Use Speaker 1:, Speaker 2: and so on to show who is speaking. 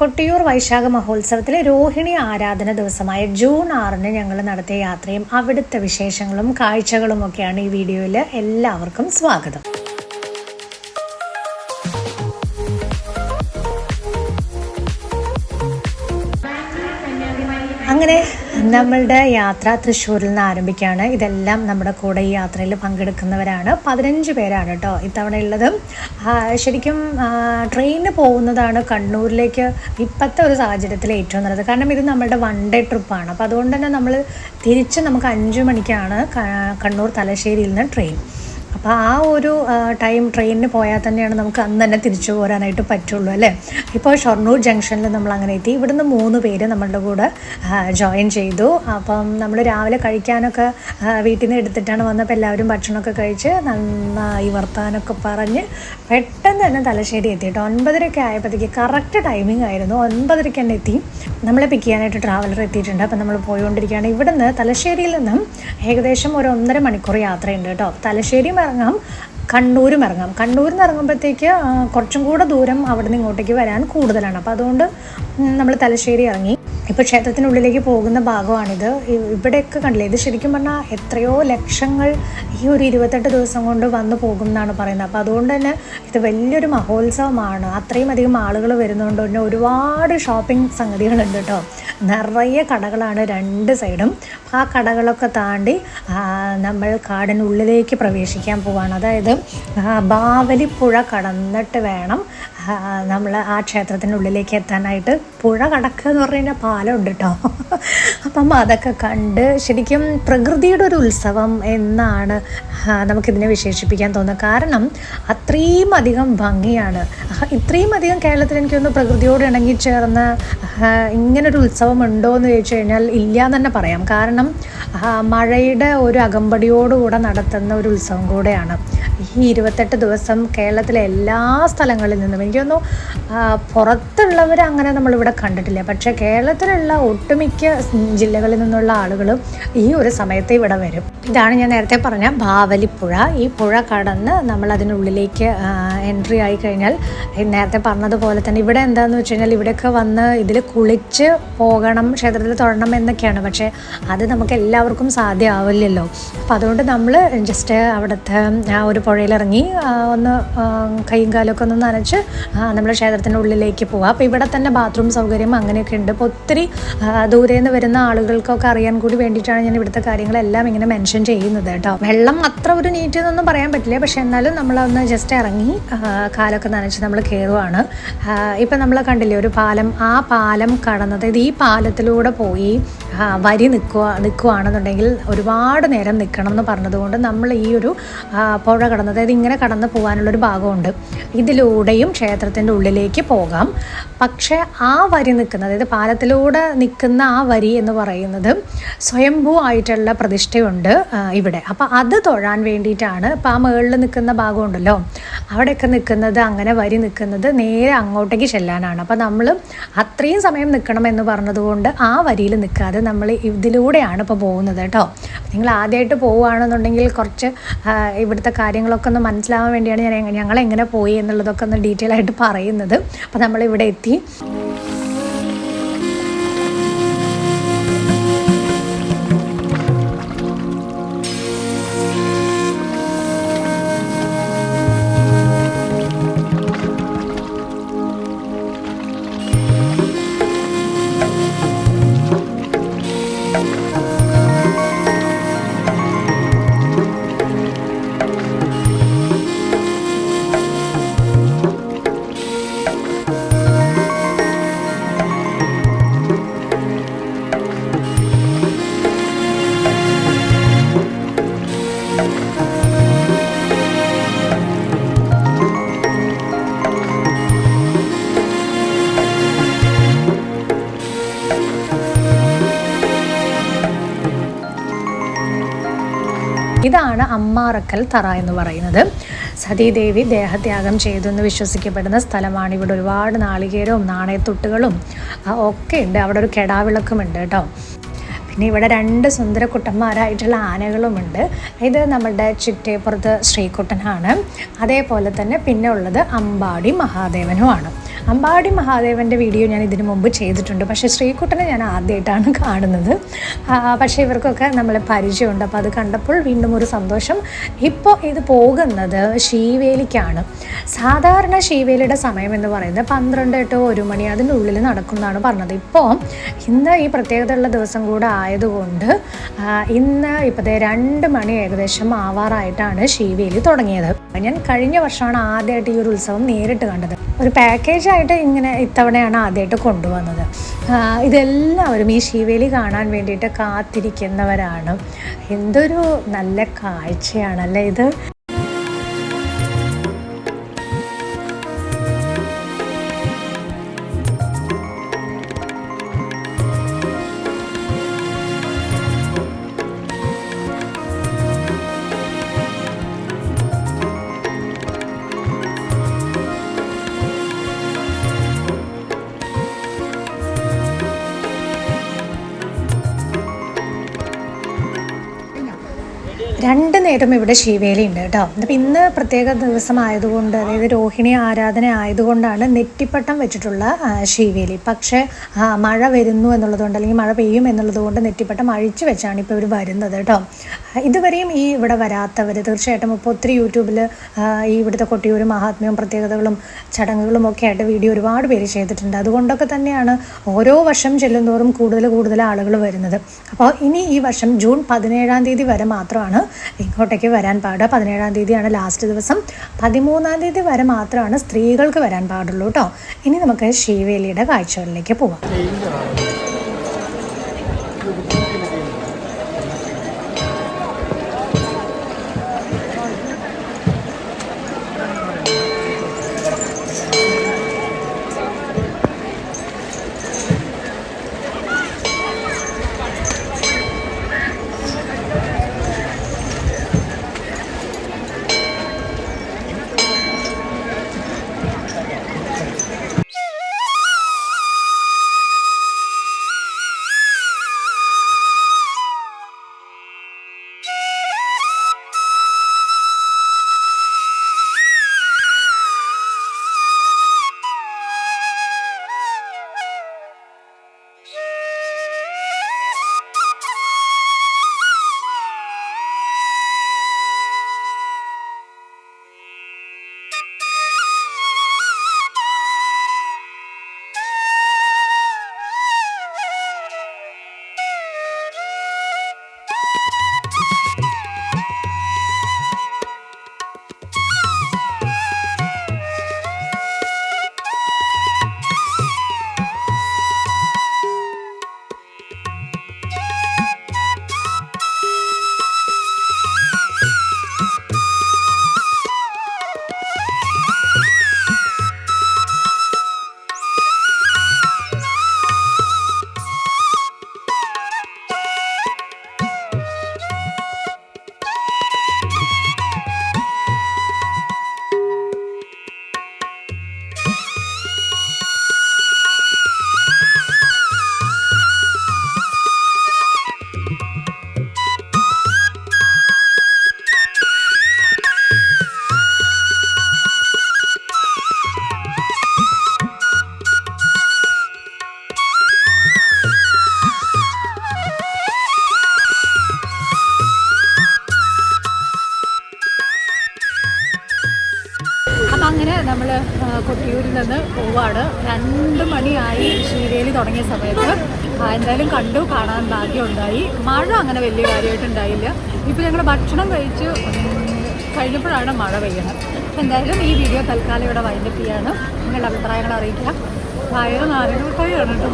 Speaker 1: കൊട്ടിയൂർ വൈശാഖ മഹോത്സവത്തിലെ രോഹിണി ആരാധന ദിവസമായ ജൂൺ ആറിന് ഞങ്ങൾ നടത്തിയ യാത്രയും അവിടുത്തെ വിശേഷങ്ങളും കാഴ്ചകളും ഒക്കെയാണ് ഈ വീഡിയോയിൽ എല്ലാവർക്കും സ്വാഗതം. അങ്ങനെ നമ്മളുടെ യാത്ര തൃശ്ശൂരിൽ നിന്ന് ആരംഭിക്കുകയാണ്. ഇതെല്ലാം നമ്മുടെ കൂടെ ഈ യാത്രയിൽ പങ്കെടുക്കുന്നവരാണ്. പതിനഞ്ച് പേരാണ് കേട്ടോ ഇത്തവണ ഉള്ളത് ശരിക്കും ട്രെയിനിന് പോകുന്നതാണ് കണ്ണൂരിലേക്ക് ഇപ്പോഴത്തെ ഒരു സാഹചര്യത്തിൽ ഏറ്റവും നല്ലത്. കാരണം ഇത് നമ്മളുടെ വൺ ഡേ ട്രിപ്പാണ് അപ്പോൾ അതുകൊണ്ട് തന്നെ നമ്മൾ തിരിച്ച് നമുക്ക് അഞ്ച് മണിക്കാണ് കണ്ണൂർ തലശ്ശേരിയിൽ നിന്ന് ട്രെയിൻ അപ്പോൾ ആ ഒരു ടൈം ട്രെയിനിന് പോയാൽ തന്നെയാണ് നമുക്ക് അന്ന് തന്നെ തിരിച്ചു പോരാനായിട്ട് പറ്റുള്ളൂ അല്ലേ? ഇപ്പോൾ ഷൊർണൂർ ജംഗ്ഷനിൽ നമ്മൾ അങ്ങനെ എത്തി. ഇവിടുന്ന് മൂന്ന് പേര് നമ്മളുടെ കൂടെ ജോയിൻ ചെയ്തു. അപ്പം നമ്മൾ രാവിലെ കഴിക്കാനൊക്കെ വീട്ടിൽ നിന്ന് എടുത്തിട്ടാണ് വന്നപ്പോൾ എല്ലാവരും ഭക്ഷണമൊക്കെ കഴിച്ച് നന്നായി വർത്താനൊക്കെ പറഞ്ഞ് പെട്ടെന്ന് തന്നെ തലശ്ശേരി എത്തി കേട്ടോ ഒൻപതരയൊക്കെ ആയപ്പോഴത്തേക്ക് കറക്റ്റ് ടൈമിംഗ് ആയിരുന്നു. ഒൻപതരയ്ക്ക് തന്നെ എത്തി. നമ്മളെ പിക്ക് ചെയ്യാനായിട്ട് ട്രാവലർ എത്തിയിട്ടുണ്ട്. അപ്പം നമ്മൾ പോയിക്കൊണ്ടിരിക്കുകയാണ്. ഇവിടുന്ന് തലശ്ശേരിയിൽ നിന്നും ഏകദേശം ഒരു ഒന്നര മണിക്കൂർ യാത്രയുണ്ട് കേട്ടോ. ഇറങ്ങാം കണ്ണൂരും ഇറങ്ങാം. കണ്ണൂരിൽ നിന്ന് ഇറങ്ങുമ്പോഴത്തേക്ക് കുറച്ചും കൂടെ ദൂരം അവിടെ നിന്ന് ഇങ്ങോട്ടേക്ക് വരാൻ കൂടുതലാണ്. അപ്പോൾ അതുകൊണ്ട് നമ്മൾ തലശ്ശേരി ഇറങ്ങി. ഇപ്പോൾ ക്ഷേത്രത്തിനുള്ളിലേക്ക് പോകുന്ന ഭാഗമാണിത്. ഇവിടെയൊക്കെ കണ്ടില്ലേ? ഇത് ശരിക്കും പറഞ്ഞാൽ എത്രയോ ലക്ഷങ്ങൾ ഈ ഒരു ഇരുപത്തെട്ട് ദിവസം കൊണ്ട് വന്നു പോകും എന്നാണ് പറയുന്നത്. അപ്പോൾ അതുകൊണ്ട് തന്നെ ഇത് വലിയൊരു മഹോത്സവമാണ്. അത്രയും അധികം ആളുകൾ വരുന്നതുകൊണ്ട് തന്നെ ഒരുപാട് ഷോപ്പിംഗ് സംഗതികളുണ്ട് കേട്ടോ. നിറയെ കടകളാണ് രണ്ട് സൈഡും. ആ കടകളൊക്കെ താണ്ടി നമ്മൾ കാടിനുള്ളിലേക്ക് പ്രവേശിക്കാൻ പോവാണ്. അതായത് ബാവലിപ്പുഴ കടന്നിട്ട് വേണം നമ്മൾ ആ ക്ഷേത്രത്തിനുള്ളിലേക്ക് എത്താനായിട്ട് പുഴ കടക്കുക എന്ന് പറഞ്ഞു കഴിഞ്ഞാൽ പാലമുണ്ട് കേട്ടോ അപ്പം അതൊക്കെ കണ്ട് ശരിക്കും പ്രകൃതിയുടെ ഒരു ഉത്സവം എന്നാണ് നമുക്കിതിനെ വിശേഷിപ്പിക്കാൻ തോന്നുന്നത്. കാരണം അത്രയും അധികം ഭംഗിയാണ്. ഇത്രയും അധികം കേരളത്തിൽ എനിക്കൊന്ന് പ്രകൃതിയോട് ഇണങ്ങിച്ചേർന്ന് ചേർന്ന് ഇങ്ങനൊരു ഉത്സവം ഉണ്ടോ എന്ന് ചോദിച്ചു കഴിഞ്ഞാൽ ഇല്ല എന്ന് തന്നെ പറയാം. കാരണം മഴയുടെ ഒരു അകമ്പടിയോടുകൂടെ നടത്തുന്ന ഒരു ഉത്സവം കൂടെയാണ്. ഈ ഇരുപത്തെട്ട് ദിവസം കേരളത്തിലെ എല്ലാ സ്ഥലങ്ങളിൽ നിന്നും എനിക്ക് തോന്നുന്നു പുറത്തുള്ളവർ അങ്ങനെ നമ്മളിവിടെ കണ്ടിട്ടില്ല. പക്ഷേ കേരളത്തിലുള്ള ഒട്ടുമിക്ക ജില്ലകളിൽ നിന്നുള്ള ആളുകളും ഈ ഒരു സമയത്ത് ഇവിടെ വരും. ഇതാണ് ഞാൻ നേരത്തെ പറഞ്ഞ ബാവലിപ്പുഴ. ഈ പുഴ കടന്ന് നമ്മൾ അതിനുള്ളിലേക്ക് എൻട്രി ആയി കഴിഞ്ഞാൽ നേരത്തെ പറഞ്ഞതുപോലെ തന്നെ ഇവിടെ എന്താണെന്ന് വെച്ച് കഴിഞ്ഞാൽ ഇവിടെയൊക്കെ വന്ന് ഇതിൽ കുളിച്ച് പോകണം ക്ഷേത്രത്തിൽ തൊഴണം എന്നൊക്കെയാണ്. പക്ഷേ അത് നമുക്ക് എല്ലാവർക്കും സാധ്യമാവില്ലല്ലോ. അപ്പോൾ അതുകൊണ്ട് നമ്മൾ ജസ്റ്റ് അവിടുത്തെ ആ ഒരു പുഴയിലിറങ്ങി ഒന്ന് കൈയും കാലൊക്കെ ഒന്ന് നനച്ച് നമ്മൾ ക്ഷേത്രത്തിന്റെ ഉള്ളിലേക്ക് പോവാം. അപ്പോൾ ഇവിടെ തന്നെ ബാത്റൂം സൗകര്യം അങ്ങനെയൊക്കെ ഉണ്ട്. അപ്പോൾ ഒത്തിരി ദൂരെ നിന്ന് വരുന്ന ആളുകൾക്കൊക്കെ അറിയാൻ കൂടി വേണ്ടിയിട്ടാണ് ഞാൻ ഇവിടുത്തെ കാര്യങ്ങളെല്ലാം ഇങ്ങനെ മെൻഷൻ ചെയ്യുന്നത് കേട്ടോ. വെള്ളം അത്ര ഒരു നീറ്റ് എന്നൊന്നും പറയാൻ പറ്റില്ല. പക്ഷേ എന്നാലും നമ്മളൊന്ന് ജസ്റ്റ് ഇറങ്ങി കാലൊക്കെ നനച്ച് നമ്മൾ കയറുവാണ് ഇപ്പം നമ്മൾ കണ്ടില്ലേ ഒരു പാലം ആ പാലം കടന്നത് ഈ പാലത്തിലൂടെ പോയി വരി നിൽക്കുക നിൽക്കുകയാണെന്നുണ്ടെങ്കിൽ ഒരുപാട് നേരം നിൽക്കണം എന്ന് പറഞ്ഞതുകൊണ്ട് നമ്മൾ ഈ ഒരു പുഴ കടന്നത് അതായത് ഇങ്ങനെ കടന്ന് പോകാനുള്ളൊരു ഭാഗമുണ്ട്. ഇതിലൂടെയും ക്ഷേത്രത്തിന്റെ ഉള്ളിലേക്ക് പോകാം. പക്ഷേ ആ വരി നിൽക്കുന്ന അതായത് പാലത്തിലൂടെ നിൽക്കുന്ന ആ വരി എന്ന് പറയുന്നത് സ്വയംഭൂ ആയിട്ടുള്ള പ്രതിഷ്ഠയുണ്ട് ഇവിടെ. അപ്പോൾ അത് തൊഴാൻ വേണ്ടിയിട്ടാണ് ഇപ്പോൾ ആ മുകളിൽ നിൽക്കുന്ന ഭാഗമുണ്ടല്ലോ അവിടെയൊക്കെ നിൽക്കുന്നത് അങ്ങനെ വരി നിൽക്കുന്നത് നേരെ അങ്ങോട്ടേക്ക് ചെല്ലാനാണ്. അപ്പോൾ നമ്മൾ അത്രയും സമയം നിൽക്കണം എന്ന് പറഞ്ഞതുകൊണ്ട് ആ വരിയിൽ നിൽക്കാതെ നമ്മൾ ഇതിലൂടെയാണ് ഇപ്പോൾ പോകുന്നത് കേട്ടോ. നിങ്ങൾ ആദ്യമായിട്ട് പോവുകയാണെന്നുണ്ടെങ്കിൽ കുറച്ച് ഇവിടുത്തെ കാര്യങ്ങളൊക്കെ ഒന്ന് മനസ്സിലാവാൻ വേണ്ടിയാണ് ഞാൻ ഞങ്ങൾ എങ്ങനെ പോയി എന്നുള്ളതൊക്കെ ഒന്ന് ഡീറ്റെയിൽ ആയിട്ട് പറയുന്നത്. അപ്പോൾ നമ്മൾ ഇവിടെ എത്തി. ഇതാണ് അമ്മാറക്കൽ തറ എന്ന് പറയുന്നത്. സതീദേവി ദേഹത്യാഗം ചെയ്തു എന്ന് വിശ്വസിക്കപ്പെടുന്ന സ്ഥലമാണ്. ഇവിടെ ഒരുപാട് നാളികേരവും നാണയത്തൊട്ടുകളും ഒക്കെ ഉണ്ട്. അവിടെ ഒരു കെടാവിളക്കുമുണ്ട് കേട്ടോ. പിന്നെ ഇവിടെ രണ്ട് സുന്ദര കുട്ടന്മാരായിട്ടുള്ള ആനകളുമുണ്ട്. ഇത് നമ്മുടെ ചിറ്റേപ്പുറത്ത് ശ്രീകുട്ടനാണ്. അതേപോലെ തന്നെ പിന്നെ ഉള്ളത് അമ്പാടി മഹാദേവനുമാണ്. അമ്പാടി മഹാദേവന്റെ വീഡിയോ ഞാൻ ഇതിനു മുമ്പ് ചെയ്തിട്ടുണ്ട്. പക്ഷേ ശ്രീകുട്ടനെ ഞാൻ ആദ്യമായിട്ടാണ് കാണുന്നത്. പക്ഷേ ഇവർക്കൊക്കെ നമ്മളെ പരിചയമുണ്ട്. അപ്പോൾ അത് കണ്ടപ്പോൾ വീണ്ടും ഒരു സന്തോഷം. ഇപ്പോൾ ഇത് പോകുന്നത് ശീവേലിക്കാണ്. സാധാരണ ശീവേലിയുടെ സമയം എന്ന് പറയുന്നത് പന്ത്രണ്ട് എട്ടോ ഒരു മണി അതിനുള്ളിൽ നടക്കുന്നതാണ് പറഞ്ഞത്. ഇപ്പോൾ ഇന്ന് ഈ പ്രത്യേകതയുള്ള ദിവസം കൂടെ ആയതുകൊണ്ട് ഇന്ന് ഇപ്പോഴത്തെ രണ്ട് മണി ഏകദേശം ആവാറായിട്ടാണ് ശീവേലി തുടങ്ങിയത്. ഞാൻ കഴിഞ്ഞ വർഷമാണ് ആദ്യമായിട്ട് ഈ ഒരു ഉത്സവം നേരിട്ട് കണ്ടത്. ഒരു പാക്കേജായിട്ട് ഇങ്ങനെ ഇത്തവണയാണ് ആദ്യമായിട്ട് കൊണ്ടുവന്നത്. ഇതെല്ലാവരും ഈ ശിവേലി കാണാൻ വേണ്ടിയിട്ട് കാത്തിരിക്കുന്നവരാണ്. എന്തൊരു നല്ല കാഴ്ചയാണല്ലേ ഇത്. രണ്ട് നേരം ഇവിടെ ശിവേലി ഉണ്ട് കേട്ടോ. അപ്പം ഇന്ന് പ്രത്യേക ദിവസം ആയതുകൊണ്ട് അതായത് രോഹിണി ആരാധന ആയതുകൊണ്ടാണ് നെറ്റിപ്പട്ടം വെച്ചിട്ടുള്ള ശിവേലി പക്ഷേ മഴ വരുന്നു എന്നുള്ളതുകൊണ്ട് അല്ലെങ്കിൽ മഴ പെയ്യും എന്നുള്ളതുകൊണ്ട് നെറ്റിപ്പട്ടം അഴിച്ചു വെച്ചാണ് ഇപ്പോൾ ഇവർ വരുന്നത് കേട്ടോ. ഇതുവരെയും ഈ ഇവിടെ വരാത്തവർ തീർച്ചയായിട്ടും ഇപ്പോൾ ഒത്തിരി യൂട്യൂബിൽ ഈ ഇവിടുത്തെ കൊട്ടിയൂർ മഹാത്മ്യവും പ്രത്യേകതകളും ചടങ്ങുകളും ഒക്കെ ആയിട്ട് വീഡിയോ ഒരുപാട് പേര് ചെയ്തിട്ടുണ്ട്. അതുകൊണ്ടൊക്കെ തന്നെയാണ് ഓരോ വർഷം ചെല്ലുന്തോറും കൂടുതൽ കൂടുതൽ ആളുകൾ വരുന്നത്. അപ്പോൾ ഇനി ഈ വർഷം ജൂൺ പതിനേഴാം തീയതി വരെ മാത്രമാണ് ഇങ്ങോട്ടേക്ക് വരാൻ പാടുക. പതിനേഴാം തീയതിയാണ് ലാസ്റ്റ് ദിവസം. പതിമൂന്നാം തീയതി വരെ മാത്രമാണ് സ്ത്രീകൾക്ക് വരാൻ പാടുള്ളൂ കേട്ടോ ഇനി നമുക്ക് ശിവേലിയുടെ കാഴ്ചകളിലേക്ക് പോവാം. അങ്ങനെ നമ്മൾ കൊട്ടിയൂരിൽ നിന്ന് പോവാണ്. രണ്ട് മണിയായി ശീവേലി തുടങ്ങിയ സമയത്ത്. എന്തായാലും കണ്ടു കാണാൻ ഭാഗ്യമുണ്ടായി. മഴ അങ്ങനെ വലിയ കാര്യമായിട്ടുണ്ടായില്ല. ഇപ്പോൾ ഞങ്ങൾ ഭക്ഷണം കഴിച്ച് കഴിഞ്ഞപ്പോഴാണ് മഴ പെയ്യുന്നത് എന്തായാലും ഈ വീഡിയോ തൽക്കാലം ഇവിടെ വൈൻഡപ്പ് ചെയ്യാണ്. നിങ്ങളുടെ അഭിപ്രായങ്ങൾ അറിയിക്കാം വയറ് നാരങ്ങ മിഠായിയാണ് കേട്ടോ.